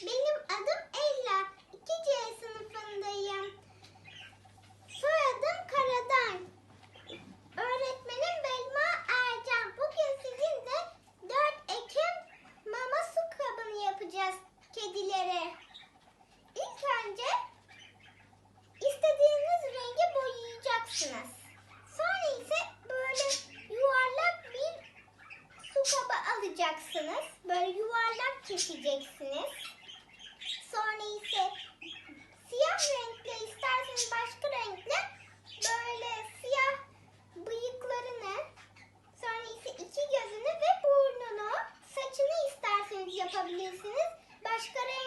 Benim adım Ella. 2C sınıfındayım. Soyadım Karadan. Öğretmenim Belma Ercan. Bugün sizinle 4 Ekim mama su kabını yapacağız kedilere. İlk önce istediğiniz rengi boyayacaksınız. Sonra ise böyle yuvarlak bir su kabı alacaksınız. Böyle yuvarlak çekeceksiniz. Sonra ise siyah renkle isterseniz başka renkle böyle siyah bıyıklarını sonra ise iki gözünü ve burnunu saçını isterseniz yapabilirsiniz. Başka renkte